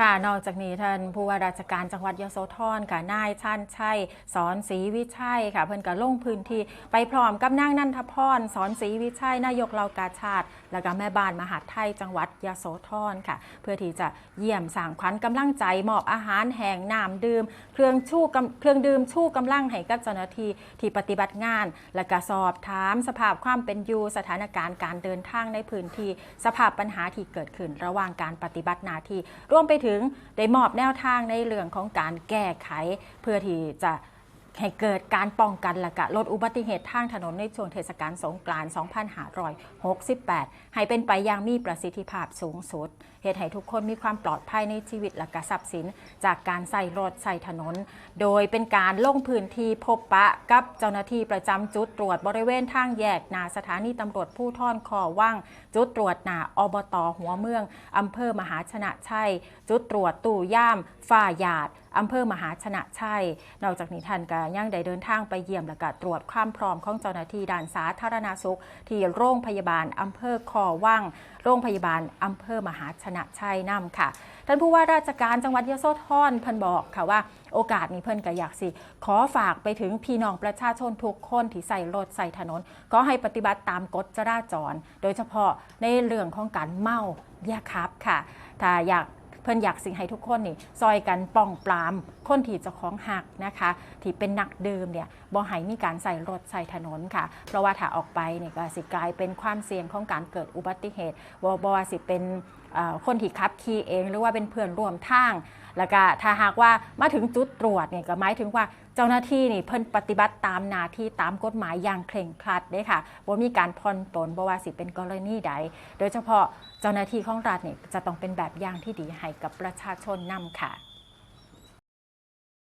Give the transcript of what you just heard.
ค่ะ นอกจากนี้ท่านผู้ว่าราชการจังหวัดยโสธรค่ะนายชันชัยสอนศรีวิชัยค่ะ เพิ่นก็ลงพื้นที่ไปพร้อมกับนางนันทพรสอนศรีวิชัยนายกเหล่ากาชาติ และก็แม่บ้านมหาดไทยจังหวัดยโสธรค่ะ เพื่อที่จะเยี่ยมสั่งขวัญกำลังใจมอบอาหารแห้งน้ำดื่ม เครื่องชูกำเครื่องดื่มชูกำลังให้กับเจ้าหน้าที่ที่ปฏิบัติงาน และก็สอบถามสภาพความเป็นอยู่สถานการณ์การเดินทางในพื้นที่สภาพปัญหาที่เกิดขึ้นระหว่างการปฏิบัติหน้าที่รวมไปถึงได้มอบแนวทางในเรื่องของการแก้ไข เพื่อที่จะ ให้เกิดการป้องกันและก็ลดอุบัติเหตุทางถนนในช่วงเทศกาลสงกรานต์2568 ให้เป็นไปอย่างมีประสิทธิภาพสูงสุด เหตุให้ทุกคนมีความปลอดภัยในชีวิตและก็ทรัพย์สิน จากการใส่รถใส่ถนน โดยเป็นการลงพื้นที่พบปะกับเจ้าหน้าที่ประจำจุดตรวจบริเวณทางแยกหนาสถานีตำรวจผู้ท่อนคอว่าง จุดตรวจหนาอบตหัวเมืองอำเภอมหาชนะชัย จุดตรวจตู่ย่ามฝ่าหยาดอำเภอมหาชนะชัย นอกจากนี้ท่านก็ยังได้เดินทางไปเยี่ยมและก็ตรวจความพร้อมของเจ้าหน้าที่ด้านสาธารณสุข ที่โรงพยาบาลอำเภอคอว่าง โรงพยาบาลอำเภอมหาชนะชัยนํค่ะ ท่านผู้ว่าราชการจังหวัดยโสธรเพิ่นบอกค่ะว่าโอกาสนี้เพิ่นก็อยากสิ ขอฝากไปถึงพี่น้องประชาชนทุกคนที่ใส่รถใส่ถนน ก็ให้ปฏิบัติตามกฎจราจร โดยเฉพาะในเรื่องของการเมาอย่าขับค่ะ ถ้าอยาก เพิ่นอยากสิ่งให้ทุกคนนี่ซอยกันป้องปรามคนที่เจะของหักนะคะที่เป็นนักดื่มเนี่ยบ่ให้มีการใส่รถใส่ถนนค่ะ เพราะว่าถ้าออกไปเนี่ยก็สิกลายเป็นความเสี่ยงของการเกิดอุบัติเหตุบ่บ่ว่าสิเป็นเอ่อคนที่ขับขี่เองหรือว่าเป็นเพื่อนร่วมทาง แล้วก็ถ้าหากว่ามาถึงจุดตรวจเนี่ยก็หมายถึงว่าเจ้าหน้าที่นี่เพิ่นปฏิบัติตามหน้าที่ตามกฎหมายอย่างเคร่งครัดเด้ค่ะบ่มีการผ่อนปลนบ่ว่าสิเป็นกรณีใด โดยเฉพาะเจ้าหน้าที่ของรัฐนี่จะต้องเป็นแบบอย่างที่ดีให้กับประชาชนนำค่ะ